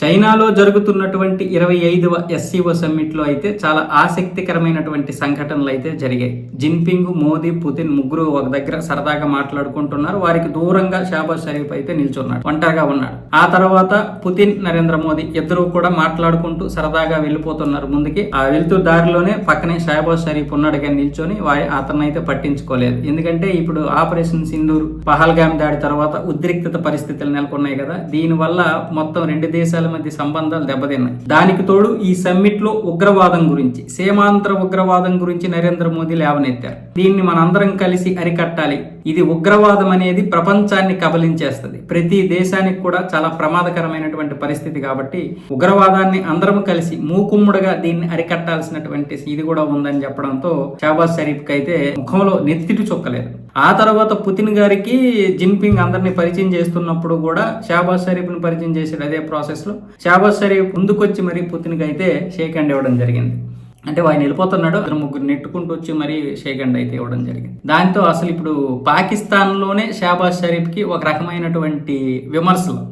చైనాలో జరుగుతున్నటువంటి ఇరవై ఐదవ ఎస్సీఓ సమ్మిట్లో అయితే చాలా ఆసక్తికరమైనటువంటి సంఘటనలు అయితే జరిగాయి. జిన్పింగ్ మోదీ పుతిన్ ముగ్గురు ఒక దగ్గర సరదాగా మాట్లాడుకుంటున్నారు. వారికి దూరంగా షాబాజ్ షరీఫ్ అయితే నిల్చున్నాడు ఒంటరిగా ఉన్నాడు. ఆ తర్వాత పుతిన్ నరేంద్ర మోదీ ఇద్దరు కూడా మాట్లాడుకుంటూ సరదాగా వెళ్ళిపోతున్నారు ముందుకి. ఆ వెళ్తూ దారిలోనే పక్కనే షాబాజ్ షరీఫ్ ఉన్నాడు కానీ నిల్చొని వారి అతను అయితే పట్టించుకోలేదు. ఎందుకంటే ఇప్పుడు ఆపరేషన్ సింధూర్ పహల్గామ్ దాడి తర్వాత ఉద్రిక్తత పరిస్థితులు నెలకొన్నాయి కదా. దీని వల్ల మొత్తం రెండు దేశాలు మధ్య సంబంధాలు దెబ్బతిన్నాయి. దానికి తోడు ఈ సమ్మిట్లో ఉగ్రవాదం గురించి సీమాంతర ఉగ్రవాదం గురించి నరేంద్ర మోదీ లేవనెత్తారు. దీన్ని మనందరం కలిసి అరికట్టాలి. ఇది ఉగ్రవాదం అనేది ప్రపంచాన్ని కబలించేస్తుంది. ప్రతి దేశానికి కూడా చాలా ప్రమాదకరమైనటువంటి పరిస్థితి కాబట్టి ఉగ్రవాదాన్ని అందరం కలిసి మూకుమ్ముడుగా దీన్ని అరికట్టాల్సినటువంటి ఇది కూడా ఉందని చెప్పడంతో షాబాజ్ షరీఫ్ అయితే ముఖంలో నెత్తిటి చొక్కలేదు. ఆ తర్వాత పుతిన్ గారికి జిన్పింగ్ అందరిని పరిచయం చేస్తున్నప్పుడు కూడా షాబాజ్ షరీఫ్ని పరిచయం చేసాడు అదే ప్రాసెస్లో షాబాజ్ షరీఫ్ ముందుకొచ్చి మరి పుతిన్ అయితే షేక్ హ్యాండ్ ఇవ్వడం జరిగింది. అంటే ఆయన వెళ్ళిపోతున్నాడు. అతను ముగ్గురు నెట్టుకుంటూ వచ్చి మరి షేక్ హ్యాండ్ అయితే ఇవ్వడం జరిగింది. దాంతో అసలు ఇప్పుడు పాకిస్తాన్లోనే షాబాజ్ షరీఫ్కి ఒక రకమైనటువంటి విమర్శలు.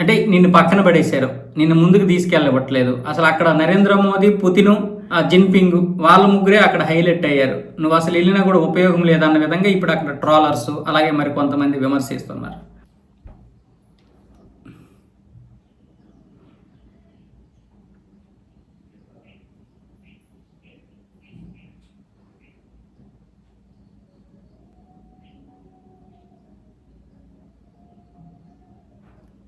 అంటే నిన్ను పక్కన పడేశారు. నిన్ను ముందుకు తీసుకెళ్ళవట్లేదు అసలు అక్కడ నరేంద్ర మోదీ పుతిను ఆ జిన్పింగ్ వాళ్ళ ముగ్గురే అక్కడ హైలైట్ అయ్యారు. నువ్వు అసలు వెళ్ళినా కూడా ఉపయోగం లేదన్న విధంగా ఇప్పుడు అక్కడ ట్రాలర్స్ అలాగే మరి కొంతమంది విమర్శిస్తున్నారు.